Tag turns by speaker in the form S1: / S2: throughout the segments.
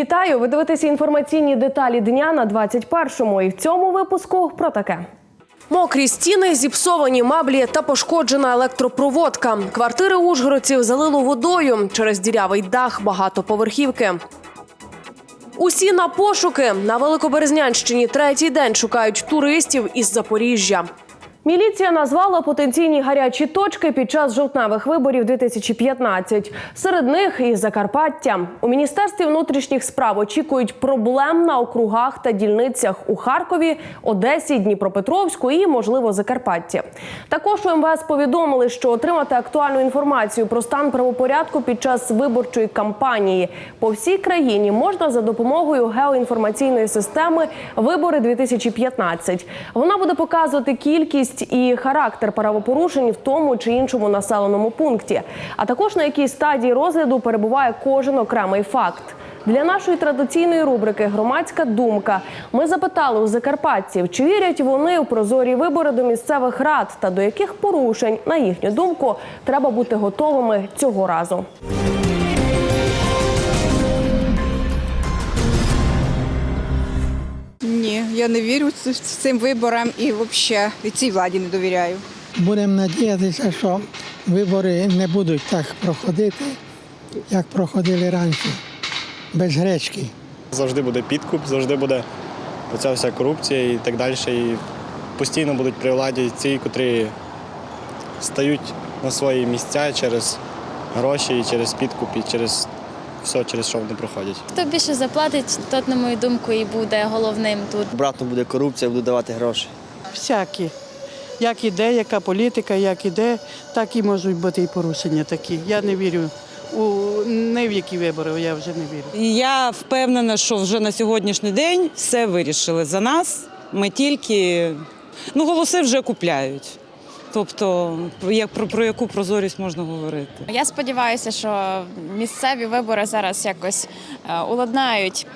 S1: Вітаю! Ви дивитеся інформаційні деталі дня на 21-му. І в цьому випуску про таке. Мокрі стіни, зіпсовані меблі та пошкоджена електропроводка. Квартири ужгородців залило водою через дірявий дах багатоповерхівки. Усі на пошуки на Великоберезнянщині третій день шукають туристів із Запоріжжя. Міліція назвала потенційні гарячі точки під час жовтневих виборів 2015. Серед них і Закарпаття. У міністерстві внутрішніх справ очікують проблем на округах та дільницях у Харкові, Одесі, Дніпропетровську і, можливо, Закарпатті. Також у МВС повідомили, що отримати актуальну інформацію про стан правопорядку під час виборчої кампанії по всій країні можна за допомогою геоінформаційної системи Вибори 2015 Вона буде показувати кількість і характер правопорушень в тому чи іншому населеному пункті, а також на якій стадії розгляду перебуває кожен окремий факт. Для нашої традиційної рубрики Громадська думка ми запитали у закарпатців, чи вірять вони у прозорі вибори до місцевих рад та до яких порушень, на їхню думку, треба бути готовими цього разу.
S2: Я не вірю цим виборам і взагалі і цій владі не довіряю.
S3: Будемо надіятися, що вибори не будуть так проходити, як проходили раніше, без гречки.
S4: Завжди буде підкуп, завжди буде оця вся корупція і так далі. І постійно будуть при владі ці, котрі стають на свої місця через гроші, і через підкуп, і через все, через що вони проходять.
S5: Хто більше заплатить, тот, на мою думку, і буде головним тут.
S6: Обратно буде корупція, будуть давати гроші.
S7: Всякі. Як іде, яка політика, як іде, так і можуть бути і порушення такі. Я не вірю у не в які вибори, я вже не вірю.
S8: Я впевнена, що вже на сьогоднішній день все вирішили за нас. Ми тільки ну, голоси вже купляють. Тобто, як про, про яку прозорість можна говорити?
S5: Я сподіваюся, що місцеві вибори зараз якось е, уладнають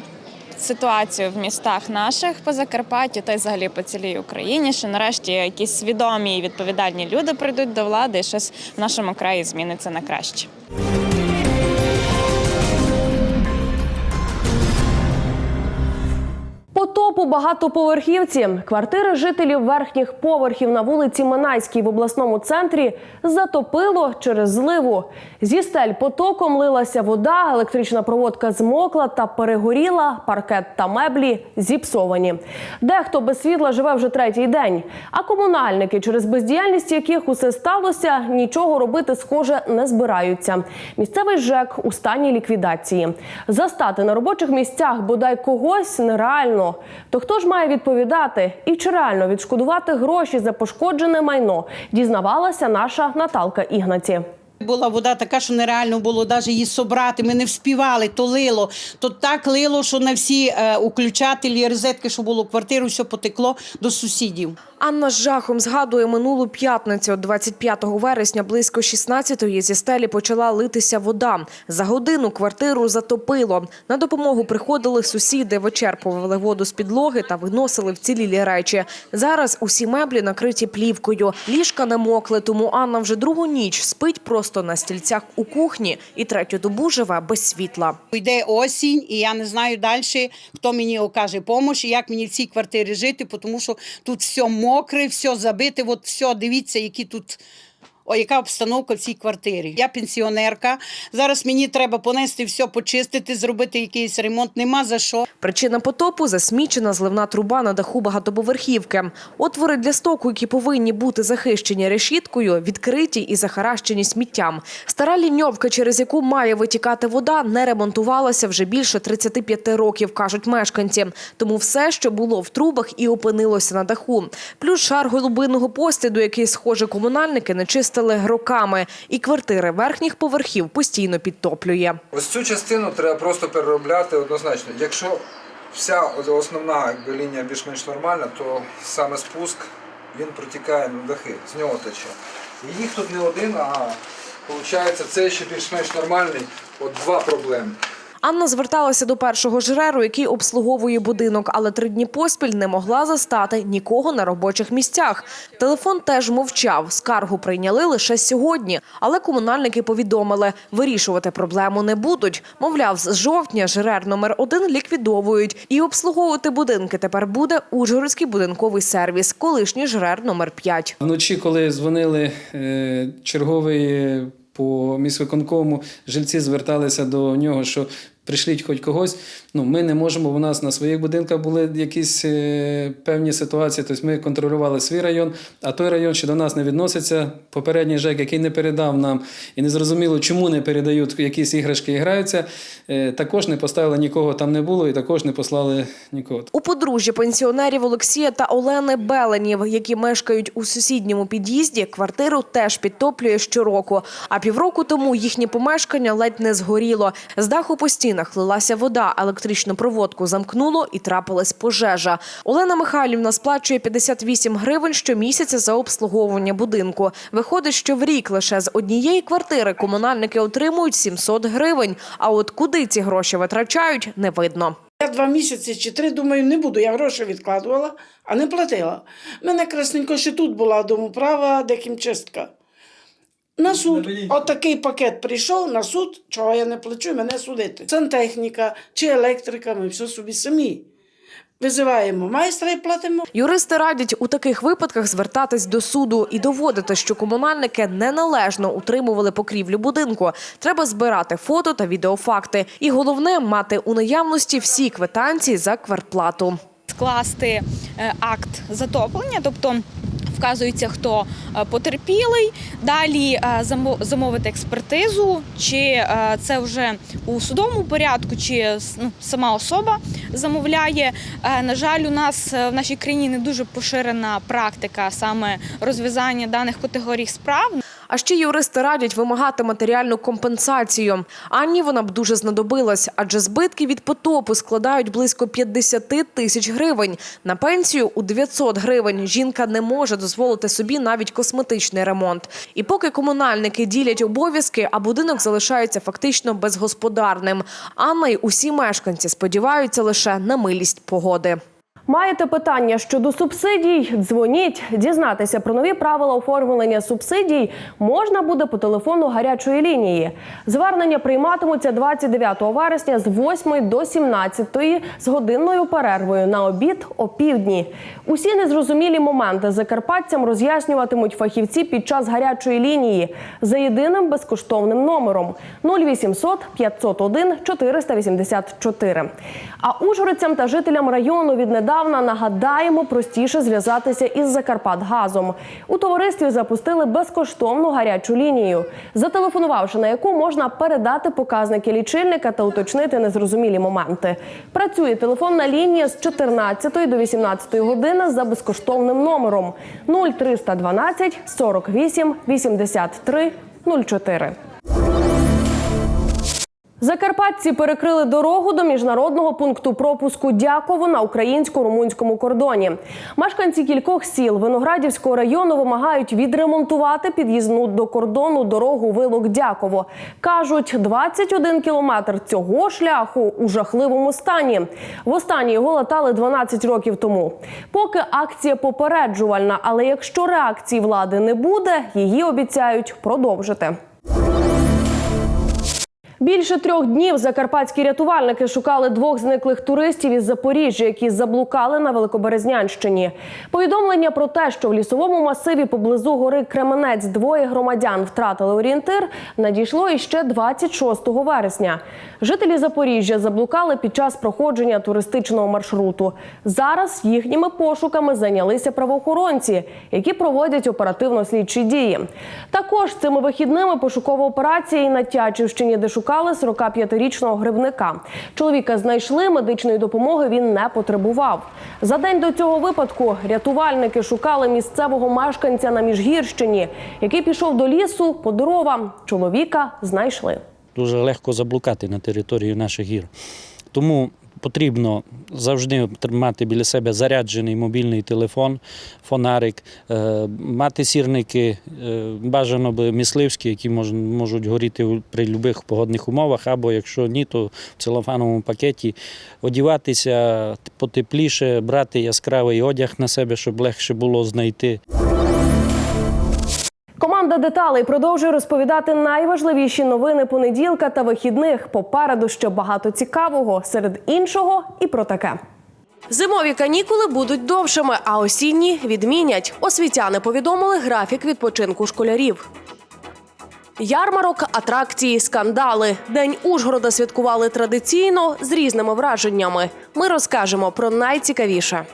S5: ситуацію в містах наших по Закарпаттю та й взагалі по цілій Україні. Що нарешті якісь свідомі і відповідальні люди прийдуть до влади, і щось в нашому краї зміниться на краще.
S1: У багатоповерхівці. Квартири жителів верхніх поверхів на вулиці Минайській в обласному центрі затопило через зливу. Зі стель потоком лилася вода, електрична проводка змокла та перегоріла, паркет та меблі зіпсовані. Дехто без світла живе вже третій день. А комунальники, через бездіяльність яких усе сталося, нічого робити схоже не збираються. Місцевий ЖЕК у стані ліквідації. Застати на робочих місцях бодай когось нереально. То хто ж має відповідати і чи реально відшкодувати гроші за пошкоджене майно? Дізнавалася наша Наталка Ігнаці.
S9: Була вода така, що нереально було навіть її собрати. Ми не вспівали, то лило. То так лило, що на всі е, уключателі, розетки, що було квартиру, все потекло до сусідів.
S10: Анна з жахом згадує минулу п'ятницю, 25 вересня, близько 16-ї зі стелі почала литися вода. За годину квартиру затопило. На допомогу приходили сусіди, вичерпували воду з підлоги та виносили вцілілі речі. Зараз усі меблі накриті плівкою. Ліжка намокли, тому Анна вже другу ніч спить просто на стільцях у кухні і третю добу живе без світла.
S9: Йде осінь, і я не знаю далі, хто мені окаже допомогу, як мені в цій квартирі жити, тому що тут все мокре, все забите. От все, дивіться, які тут. О, яка обстановка в цій квартирі? Я пенсіонерка. Зараз мені треба понести все, почистити, зробити якийсь ремонт. Нема за що.
S10: Причина потопу – засмічена зливна труба на даху багатоповерхівки. Отвори для стоку, які повинні бути захищені решіткою, відкриті і захаращені сміттям. Стара ліньовка, через яку має витікати вода, не ремонтувалася вже більше 35 років, кажуть мешканці. Тому все, що було в трубах, і опинилося на даху. Плюс шар голубинного постіду, який, схоже, комунальники не чистили роками. І квартири верхніх поверхів постійно підтоплює.
S11: Ось цю частину треба просто переробляти однозначно. Якщо вся основна якби, лінія більш-менш нормальна, то саме спуск він протікає на дахи, з нього тече. І їх тут не один, а виходить, це ще більш-менш нормальний. От два проблеми.
S10: Анна зверталася до першого жреру, який обслуговує будинок, але три дні поспіль не могла застати нікого на робочих місцях. Телефон теж мовчав. Скаргу прийняли лише сьогодні. Але комунальники повідомили, вирішувати проблему не будуть. Мовляв, з жовтня жрер номер один ліквідовують. І обслуговувати будинки тепер буде Ужгородський будинковий сервіс, колишній жрер номер 5.
S12: Вночі, коли дзвонили е, черговий е, по міськвиконкому, жильці зверталися до нього, що прийшліть хоч когось. Ну, ми не можемо. У нас на своїх будинках були якісь е, певні ситуації. Тобто ми контролювали свій район, а той район, що до нас не відноситься, попередній ЖЕК, який не передав нам, і не зрозуміло, чому не передають якісь іграшки і граються, е, також не поставили нікого там не було, і також не послали нікого.
S10: У подружжя пенсіонерів Олексія та Олени Беленів, які мешкають у сусідньому під'їзді, квартиру теж підтоплює щороку. А півроку тому їхнє помешкання ледь не згоріло. З даху по стінах лилася вода, електричну проводку замкнуло і трапилась пожежа. Олена Михайлівна сплачує 58 гривень щомісяця за обслуговування будинку. Виходить, що в рік лише з однієї квартири комунальники отримують 700 гривень. А от куди ці гроші витрачають, не видно.
S13: Я два місяці чи три, думаю, не буду. Я гроші відкладувала, а не платила. Мене красненько ще тут була домоправа, де хімчистка. На суд, отакий пакет прийшов на суд, чого я не плачу, мене судити. Сантехніка чи електрика, ми все собі самі. Визиваємо майстра і платимо.
S10: Юристи радять у таких випадках звертатись до суду і доводити, що комунальники неналежно утримували покрівлю будинку. Треба збирати фото та відеофакти. І головне мати у наявності всі квитанції за квартплату.
S5: скласти е, акт затоплення, тобто вказується, хто е, потерпілий. Далі е, замовити експертизу, чи е, це вже у судовому порядку, чи ну, сама особа замовляє. На жаль, у нас в нашій країні не дуже поширена практика саме розв'язання даних категорій справ.
S10: А ще юристи радять вимагати матеріальну компенсацію. Анні вона б дуже знадобилась, адже збитки від потопу складають близько 50 тисяч гривень. На пенсію у 900 гривень жінка не може дозволити собі навіть косметичний ремонт. І поки комунальники ділять обов'язки, а будинок залишається фактично безгосподарним. Анна й усі мешканці сподіваються лише на милість погоди.
S1: Маєте питання щодо субсидій? Дзвоніть. Дізнатися про нові правила оформлення субсидій можна буде по телефону гарячої лінії. Звернення прийматимуться 29 вересня з 8 до 17 з годинною перервою на обід о півдні. Усі незрозумілі моменти закарпатцям роз'яснюватимуть фахівці під час гарячої лінії за єдиним безкоштовним номером 0800 501 484. А ужгородцям та жителям району віднедавна нагадаємо простіше зв'язатися із Закарпатгазом. У товаристві запустили безкоштовну гарячу лінію, зателефонувавши на яку можна передати показники лічильника та уточнити незрозумілі моменти. Працює телефонна лінія з 14 до 18 години за безкоштовним номером 0312 48 83 04. Закарпатці перекрили дорогу до міжнародного пункту пропуску Дяково на українсько-румунському кордоні. Мешканці кількох сіл Виноградівського району вимагають відремонтувати під'їзну до кордону дорогу Вилок Дяково. кажуть, 21 кілометр цього шляху у жахливому стані. Востаннє його латали 12 років тому. Поки акція попереджувальна, але якщо реакції влади не буде, її обіцяють продовжити. Більше трьох днів закарпатські рятувальники шукали двох зниклих туристів із Запоріжжя, які заблукали на Великоберезнянщині. Повідомлення про те, що в лісовому масиві поблизу гори Кременець двоє громадян втратили орієнтир, надійшло іще 26 вересня. Жителі Запоріжжя заблукали під час проходження туристичного маршруту. Зараз їхніми пошуками зайнялися правоохоронці, які проводять оперативно-слідчі дії. Також цими вихідними пошукова операція і на Тячівщині, де шукали 45-річного грибника. Чоловіка знайшли, медичної допомоги він не потребував. За день до цього випадку рятувальники шукали місцевого мешканця на Міжгірщині, який пішов до лісу по дрова. Чоловіка знайшли.
S14: дуже легко заблукати на території наших гір. Тому потрібно завжди мати біля себе заряджений мобільний телефон, фонарик, е, мати сірники, е, бажано би мисливські, які мож- можуть горіти при будь-яких погодних умовах, або якщо ні, то в целофановому пакеті одіватися потепліше, брати яскравий одяг на себе, щоб легше було знайти.
S1: Команда деталей продовжує розповідати найважливіші новини понеділка та вихідних. Попереду ще багато цікавого. Серед іншого і про таке. Зимові канікули будуть довшими, а осінні відмінять. Освітяни повідомили графік відпочинку школярів. Ярмарок, атракції, скандали. День Ужгорода святкували традиційно з різними враженнями. Ми розкажемо про найцікавіше.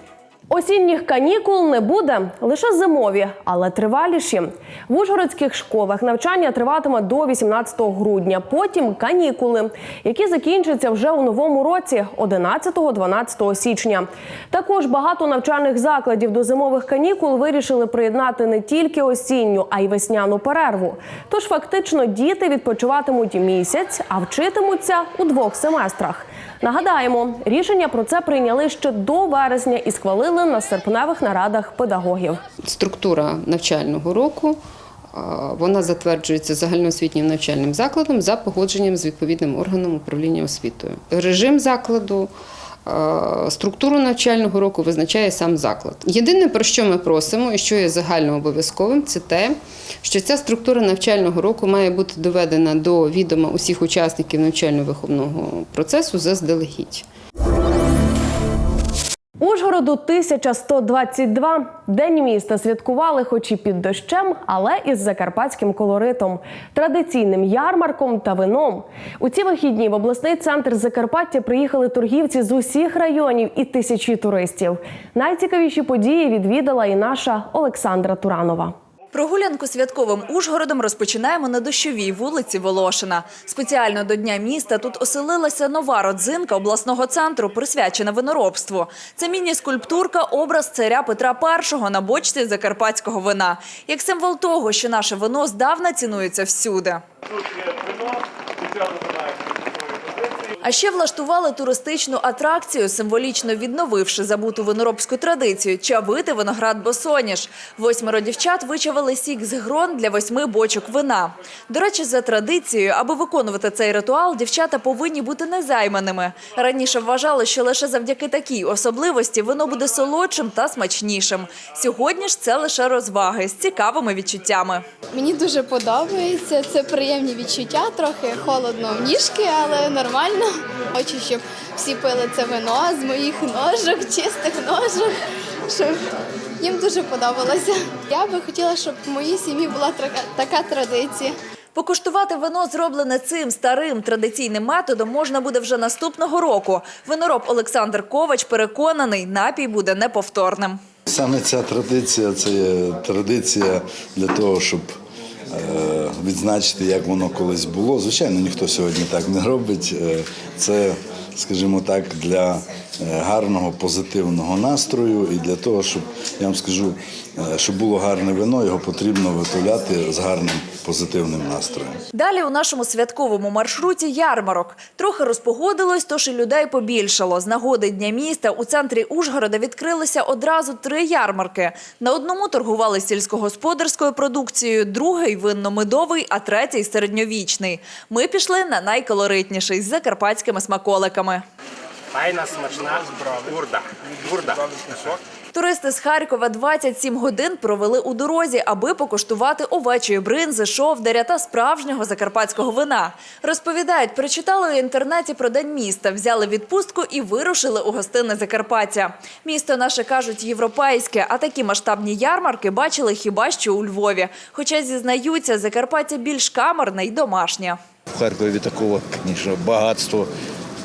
S1: Осінніх канікул не буде лише зимові, але триваліші. В ужгородських школах навчання триватиме до 18 грудня. Потім канікули, які закінчаться вже у новому році, 11-12 січня. Також багато навчальних закладів до зимових канікул вирішили приєднати не тільки осінню, а й весняну перерву. Тож фактично діти відпочиватимуть місяць, а вчитимуться у двох семестрах. Нагадаємо, рішення про це прийняли ще до вересня і схвалили на серпневих нарадах педагогів.
S15: Структура навчального року вона затверджується загальноосвітнім навчальним закладом за погодженням з відповідним органом управління освітою. Режим закладу. А, Структуру навчального року визначає сам заклад. Єдине, про що ми просимо, і що є загальнообов'язковим, це те, що ця структура навчального року має бути доведена до відома усіх учасників навчально-виховного процесу заздалегідь.
S1: Ужгороду 1122. День міста святкували, хоч і під дощем, але із закарпатським колоритом, традиційним ярмарком та вином. У ці вихідні в обласний центр Закарпаття приїхали торгівці з усіх районів і тисячі туристів. Найцікавіші події відвідала і наша Олександра Туранова.
S16: Прогулянку святковим Ужгородом розпочинаємо на дощовій вулиці Волошина. Спеціально до Дня міста тут оселилася нова родзинка обласного центру, присвячена виноробству. Це міні-скульптурка образ царя Петра І на бочці закарпатського вина. Як символ того, що наше вино здавна цінується всюди. А ще влаштували туристичну атракцію, символічно відновивши забуту виноробську традицію – чавити виноград босоніж. Восьмеро дівчат вичавили сік з грон для восьми бочок вина. До речі, за традицією, аби виконувати цей ритуал, дівчата повинні бути незайманими. Раніше вважали, що лише завдяки такій особливості вино буде солодшим та смачнішим. Сьогодні ж це лише розваги з цікавими відчуттями.
S17: Мені дуже подобається. Це приємні відчуття, трохи холодно в ніжки, але нормально. Хочу, щоб всі пили це вино з моїх ножок, чистих ножок, щоб їм дуже подобалося. Я би хотіла, щоб в моїй сім'ї була така, традиція.
S16: Покуштувати вино, зроблене цим старим традиційним методом, можна буде вже наступного року. Винороб Олександр Ковач переконаний, напій буде неповторним.
S18: Саме ця традиція це є традиція для того, щоб відзначити, як воно колись було. Звичайно, ніхто сьогодні так не робить. Е, Це, скажімо так, для е, гарного позитивного настрою і для того, щоб я вам скажу, е, щоб було гарне вино, його потрібно виготовляти з гарним позитивним настроєм.
S16: Далі у нашому святковому маршруті ярмарок. Трохи розпогодилось, тож і людей побільшало. З нагоди Дня міста у центрі Ужгорода відкрилися одразу три ярмарки. На одному торгували сільськогосподарською продукцією, другий – винно-медовий, а третій – середньовічний. Ми пішли на найколоритніший – з закарпатськими смаколиками.
S19: Файна, смачна бурда. Бурда.
S16: Туристи з Харкова 27 годин провели у дорозі, аби покуштувати овечої бринзи, шовдаря та справжнього закарпатського вина. Розповідають, прочитали у інтернеті про день міста, взяли відпустку і вирушили у гостини Закарпаття. Місто наше кажуть європейське, а такі масштабні ярмарки бачили хіба що у Львові. Хоча зізнаються, Закарпаття більш камерне й домашнє.
S20: В Харкові такого, звісно, багатства,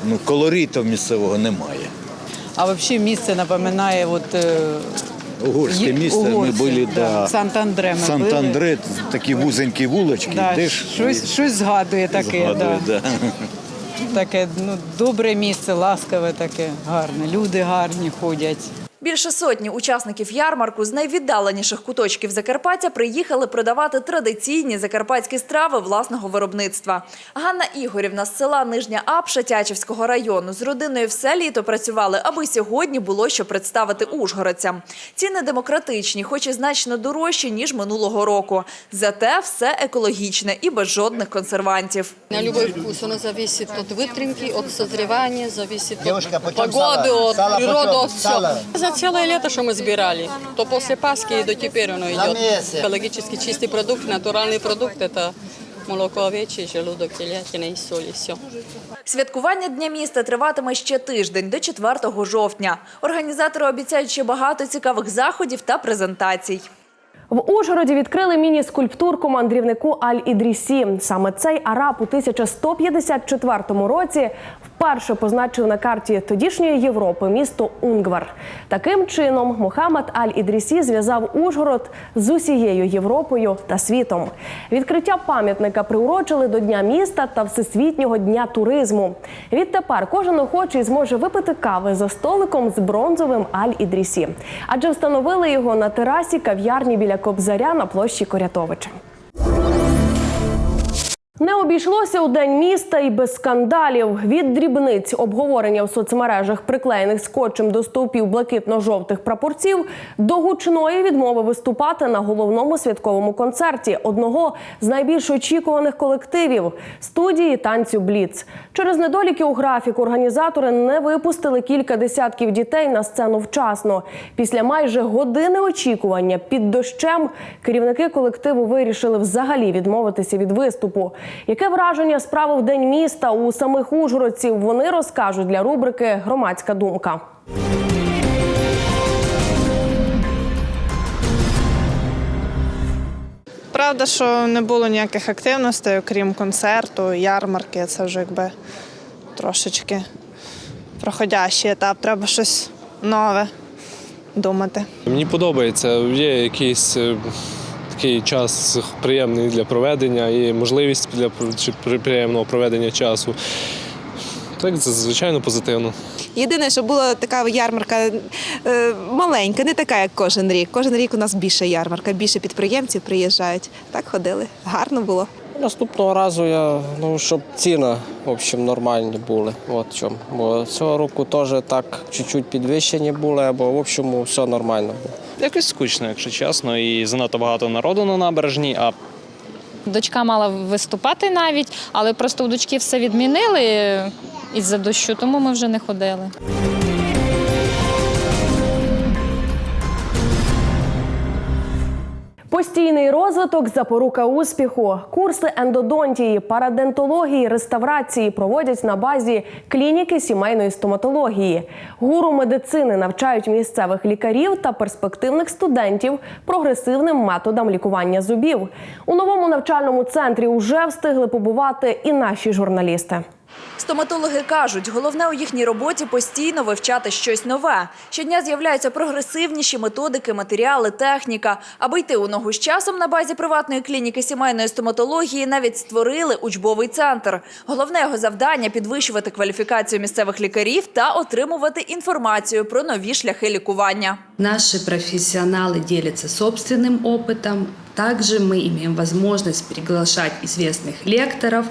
S20: ну, колориту місцевого немає.
S8: А взагалі місце напоминає от, е,
S20: Угорське місце, ми
S8: угорське,
S20: були
S8: да.
S20: да.
S8: Сант-Андре ми
S20: Сант-Андре, такі вузенькі вулочки,
S8: да,
S20: йдеш,
S8: щось, щось згадує таке.
S20: згадує,
S8: да.
S20: да.
S8: Таке ну, добре місце, ласкаве таке, гарне. Люди гарні ходять.
S16: Більше сотні учасників ярмарку з найвіддаленіших куточків Закарпаття приїхали продавати традиційні закарпатські страви власного виробництва. Ганна Ігорівна з села Нижня Апша Тячівського району з родиною все літо працювали, аби сьогодні було що представити ужгородцям. Ціни демократичні, хоч і значно дорожчі ніж минулого року. Зате все екологічне і без жодних консервантів.
S21: На любой вкус. Оно зависит от вытрымки, от созревания, зависит
S6: Девушка,
S21: от
S6: почем
S21: погоды,
S6: сало?
S21: от
S6: Сало
S21: природы,
S6: почем?
S21: от все.
S6: Сало.
S21: За целое лето, что мы сбирали, то после Пасхи и до теперь оно идет.
S6: месяц.
S21: Экологически чистый продукт, натуральный продукт – это молоко овечье, желудок телятины и соль, и все.
S16: Святкування Дня міста триватиме ще тиждень до 4 жовтня. Організатори обіцяють ще багато цікавих заходів та презентацій.
S1: В Ужгороді відкрили міні-скульптурку мандрівнику Аль-Ідрісі. Саме цей араб у 1154 році вперше позначив на карті тодішньої Європи місто Унгвар. Таким чином Мухаммад Аль-Ідрісі зв'язав Ужгород з усією Європою та світом. Відкриття пам'ятника приурочили до Дня міста та Всесвітнього дня туризму. Відтепер кожен охочий зможе випити кави за столиком з бронзовим Аль-Ідрісі, адже встановили його на терасі кав'ярні біля Кобзаря на площі Корятовича. Не обійшлося у день міста і без скандалів. Від дрібниць обговорення в соцмережах, приклеєних скотчем до стовпів блакитно-жовтих прапорців, до гучної відмови виступати на головному святковому концерті одного з найбільш очікуваних колективів студії танцю Бліц. Через недоліки у графіку організатори не випустили кілька десятків дітей на сцену вчасно. Після майже години очікування під дощем керівники колективу вирішили взагалі відмовитися від виступу. Яке враження справив День міста у самих ужгородців? Вони розкажуть для рубрики Громадська думка.
S22: Правда, що не було ніяких активностей, окрім концерту, ярмарки. Це вже якби трошечки проходящий етап. Треба щось нове думати.
S23: Мені подобається, є якийсь е, такий час приємний для проведення і можливість для приємного проведення часу. Так, це звичайно позитивно.
S24: Єдине, що була така ярмарка е, маленька, не така, як кожен рік. Кожен рік у нас більше ярмарка, більше підприємців приїжджають. Так ходили. Гарно було.
S25: Наступного разу я ну, щоб ціни в общем, нормальні були. От чому. Бо цього року теж так чуть-чуть підвищені були, бо в общому все нормально було.
S26: Якось скучно, якщо чесно, і занадто багато народу на набережній, а
S27: Дочка мала виступати навіть, але просто у дочки все відмінили із-за дощу, тому ми вже не ходили.
S1: Постійний розвиток запорука успіху. Курси ендодонтії, парадентології, реставрації проводять на базі клініки сімейної стоматології. Гуру медицини навчають місцевих лікарів та перспективних студентів прогресивним методам лікування зубів. У новому навчальному центрі вже встигли побувати і наші журналісти.
S16: Стоматологи кажуть, головне у їхній роботі постійно вивчати щось нове. Щодня з'являються прогресивніші методики, матеріали, техніка. Аби йти у ногу з часом на базі приватної клініки сімейної стоматології навіть створили учбовий центр. Головне його завдання підвищувати кваліфікацію місцевих лікарів та отримувати інформацію про нові шляхи лікування.
S28: Наши профессионалы делятся собственным опытом. Также мы имеем возможность приглашать известных лекторов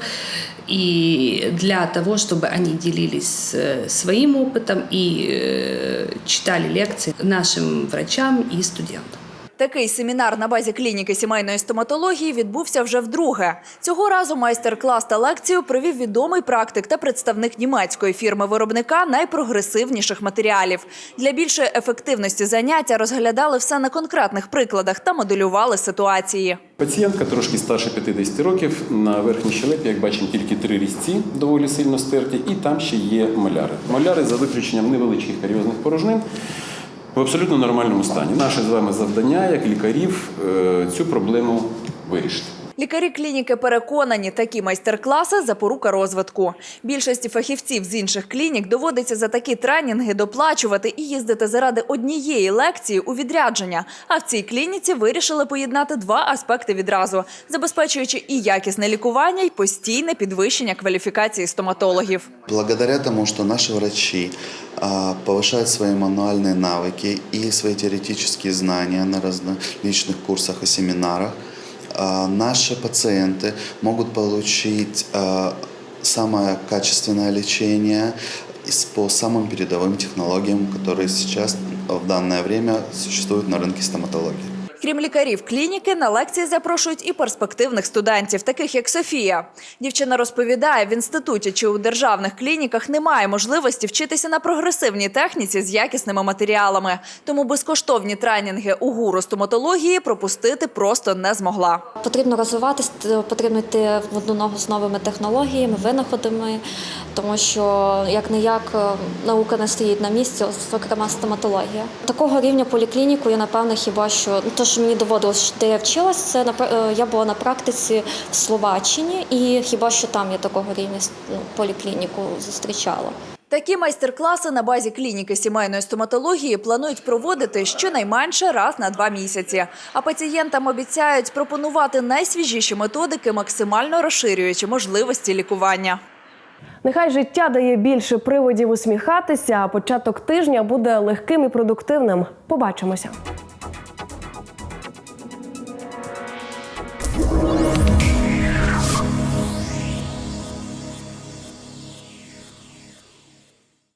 S28: и для того, чтобы они делились э, своим опытом и э, читали лекции нашим врачам и студентам.
S16: Такий семінар на базі клініки сімейної стоматології відбувся вже вдруге. Цього разу майстер-клас та лекцію провів відомий практик та представник німецької фірми виробника найпрогресивніших матеріалів. Для більшої ефективності заняття розглядали все на конкретних прикладах та моделювали ситуації.
S29: Пацієнтка трошки старше 50 років. На верхній щелепі, як бачимо, тільки три різці доволі сильно стерті, і там ще є маляри. Маляри за виключенням невеличких каріозних порожнин. В абсолютно нормальному стані. Наше з вами завдання, як лікарів, е, цю проблему вирішити.
S16: Лікарі клініки переконані, такі майстер-класи – запорука розвитку. Більшості фахівців з інших клінік доводиться за такі тренінги доплачувати і їздити заради однієї лекції у відрядження. А в цій клініці вирішили поєднати два аспекти відразу, забезпечуючи і якісне лікування, і постійне підвищення кваліфікації стоматологів.
S30: Благодаря тому, что наши врачи а, повышают свои мануальные навыки и свои теоретические знания на различных курсах и семинарах, а, Наши пациенты могут получить а, самое качественное лечение по самым передовым технологиям, которые сейчас в данное время существуют на рынке стоматологии.
S16: Крім лікарів клініки, на лекції запрошують і перспективних студентів, таких як Софія. Дівчина розповідає, в інституті чи у державних клініках немає можливості вчитися на прогресивній техніці з якісними матеріалами. Тому безкоштовні тренінги у гуру стоматології пропустити просто не змогла.
S31: Потрібно розвиватись, т- потрібно йти в одну ногу з новими технологіями, винаходами, тому що як не як наука не стоїть на місці, зокрема стоматологія. Такого рівня поліклініку я напевно хіба що ну, що мені доводилось, де я вчилась, це е, я була на практиці в Словаччині, і хіба що там я такого рівня ну, поліклініку зустрічала.
S16: Такі майстер-класи на базі клініки сімейної стоматології планують проводити щонайменше раз на два місяці. А пацієнтам обіцяють пропонувати найсвіжіші методики, максимально розширюючи можливості лікування.
S1: Нехай життя дає більше приводів усміхатися, а початок тижня буде легким і продуктивним. Побачимося.